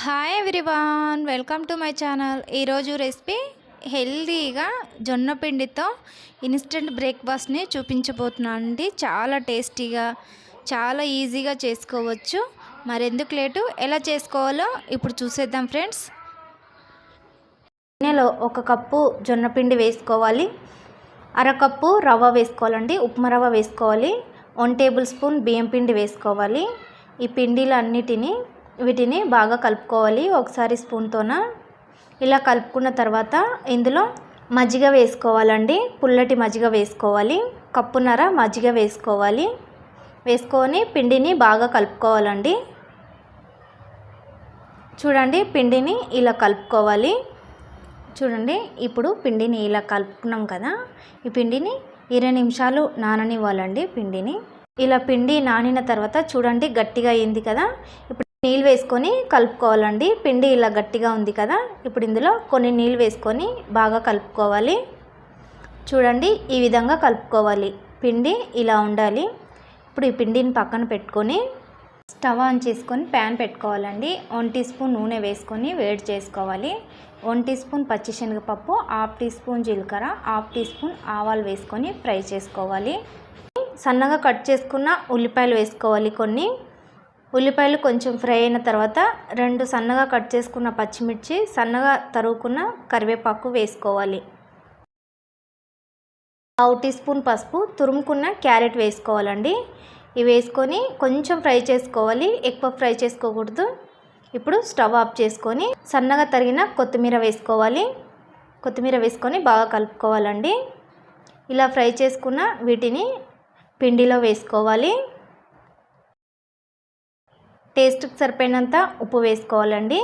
Hi everyone welcome to my channel ఈరోజు recipe హెల్దీగా జొన్న పిండితో ఇన్స్టెంట్ బ్రేక్ఫాస్ట్ని చూపించబోతున్నాను అండి. చాలా టేస్టీగా చాలా ఈజీగా చేసుకోవచ్చు. మరెందుకు లేటు ఎలా చేసుకోవాలో ఇప్పుడు చూసేద్దాం ఫ్రెండ్స్ గిన్నెలో ఒక కప్పు జొన్నపిండి వేసుకోవాలి. అరకప్పు రవ్వ వేసుకోవాలండి. ఉప్మా రవ్వ వేసుకోవాలి. వన్ టేబుల్ స్పూన్ బియ్యం పిండి వేసుకోవాలి. ఈ పిండిలన్నిటినీ వీటిని బాగా కలుపుకోవాలి. ఒకసారి స్పూన్తోన ఇలా కలుపుకున్న తర్వాత ఇందులో మజ్జిగ వేసుకోవాలండి. పుల్లటి మజ్జిగ వేసుకోవాలి. కప్పున్నర మజ్జిగ వేసుకోవాలి. వేసుకొని పిండిని బాగా కలుపుకోవాలండి. చూడండి పిండిని ఇలా కలుపుకోవాలి. చూడండి ఇప్పుడు పిండిని ఇలా కలుపుకున్నాం కదా. ఈ పిండిని ఇరవై నిమిషాలు నాననివ్వాలండి పిండిని. ఇలా పిండి నానిన తర్వాత చూడండి గట్టిగా అయింది కదా. ఇప్పుడు నీళ్ళు వేసుకొని కలుపుకోవాలండి. పిండి ఇలా గట్టిగా ఉంది కదా ఇప్పుడు ఇందులో కొన్ని నీళ్ళు వేసుకొని బాగా కలుపుకోవాలి. చూడండి ఈ విధంగా కలుపుకోవాలి. పిండి ఇలా ఉండాలి. ఇప్పుడు ఈ పిండిని పక్కన పెట్టుకొని స్టవ్ ఆన్ చేసుకొని ప్యాన్ పెట్టుకోవాలండి. వన్ టీ స్పూన్ నూనె వేసుకొని వేడి చేసుకోవాలి. వన్ టీ స్పూన్ పచ్చిశనగపప్పు హాఫ్ టీ స్పూన్ జీలకర్ర హాఫ్ టీ స్పూన్ ఆవాలు వేసుకొని ఫ్రై చేసుకోవాలి. సన్నగా కట్ చేసుకున్న ఉల్లిపాయలు వేసుకోవాలి కొన్ని. ఉల్లిపాయలు కొంచెం ఫ్రై అయిన తర్వాత రెండు సన్నగా కట్ చేసుకున్న పచ్చిమిర్చి సన్నగా తరుగుకున్న కరివేపాకు వేసుకోవాలి. పావు టీ స్పూన్ పసుపు తురుముకున్న క్యారెట్ వేసుకోవాలండి. ఇవి వేసుకొని కొంచెం ఫ్రై చేసుకోవాలి. ఎక్కువ ఫ్రై చేసుకోకూడదు. ఇప్పుడు స్టవ్ ఆఫ్ చేసుకొని సన్నగా తరిగిన కొత్తిమీర వేసుకోవాలి. కొత్తిమీర వేసుకొని బాగా కలుపుకోవాలండి. ఇలా ఫ్రై చేసుకున్న వీటిని పిండిలో వేసుకోవాలి. టేస్ట్కి సరిపోయినంత ఉప్పు వేసుకోవాలండి.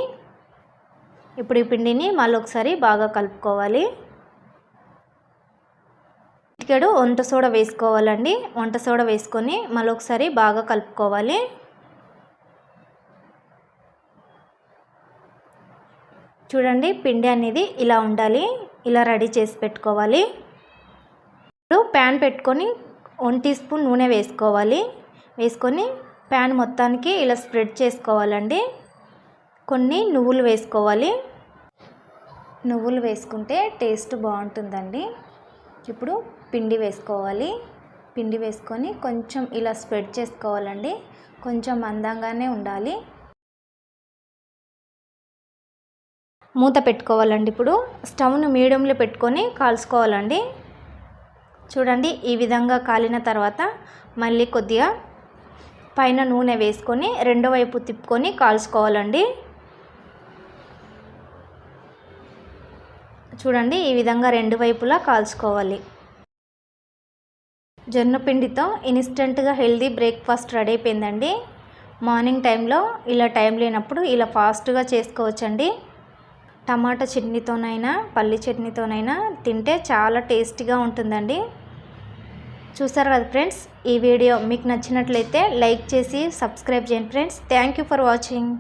ఇప్పుడు ఈ పిండిని మళ్ళీ ఒకసారి బాగా కలుపుకోవాలి. చిటికెడు వంట సోడా వేసుకోవాలండి. వంట సోడా వేసుకొని మళ్ళీ ఒకసారి బాగా కలుపుకోవాలి. చూడండి పిండి అనేది ఇలా ఉండాలి. ఇలా రెడీ చేసి పెట్టుకోవాలి. ఇప్పుడు ప్యాన్ పెట్టుకొని వన్ టీ స్పూన్ నూనె వేసుకోవాలి. వేసుకొని ప్యాన్ మొత్తానికి ఇలా స్ప్రెడ్ చేసుకోవాలండి. కొన్ని నువ్వులు వేసుకోవాలి. నువ్వులు వేసుకుంటే టేస్ట్ బాగుంటుందండి. ఇప్పుడు పిండి వేసుకోవాలి. పిండి వేసుకొని కొంచెం ఇలా స్ప్రెడ్ చేసుకోవాలండి. కొంచెం మందంగానే ఉండాలి. మూత పెట్టుకోవాలండి ఇప్పుడు. స్టవ్ను మీడియంలో పెట్టుకొని కాల్చుకోవాలండి. చూడండి ఈ విధంగా కాలిన తర్వాత మళ్ళీ కొద్దిగా పైన నూనె వేసుకొని రెండో వైపు తిప్పుకొని కాల్చుకోవాలండి. చూడండి ఈ విధంగా రెండు వైపులా కాల్చుకోవాలి. జొన్నపిండితో ఇన్స్టెంట్గా హెల్దీ బ్రేక్ఫాస్ట్ రెడీ అయిపోయిందండి. మార్నింగ్ టైంలో ఇలా టైం లేనప్పుడు ఇలా ఫాస్ట్గా చేసుకోవచ్చండి. టమాటా చట్నీతోనైనా పల్లి చట్నీతోనైనా తింటే చాలా టేస్టీగా ఉంటుందండి. చూసారు కదా ఫ్రెండ్స్? ఈ వీడియో మీకు నచ్చినట్లయితే లైక్ చేసి సబ్స్క్రైబ్ చేయండి friends. Thank you for watching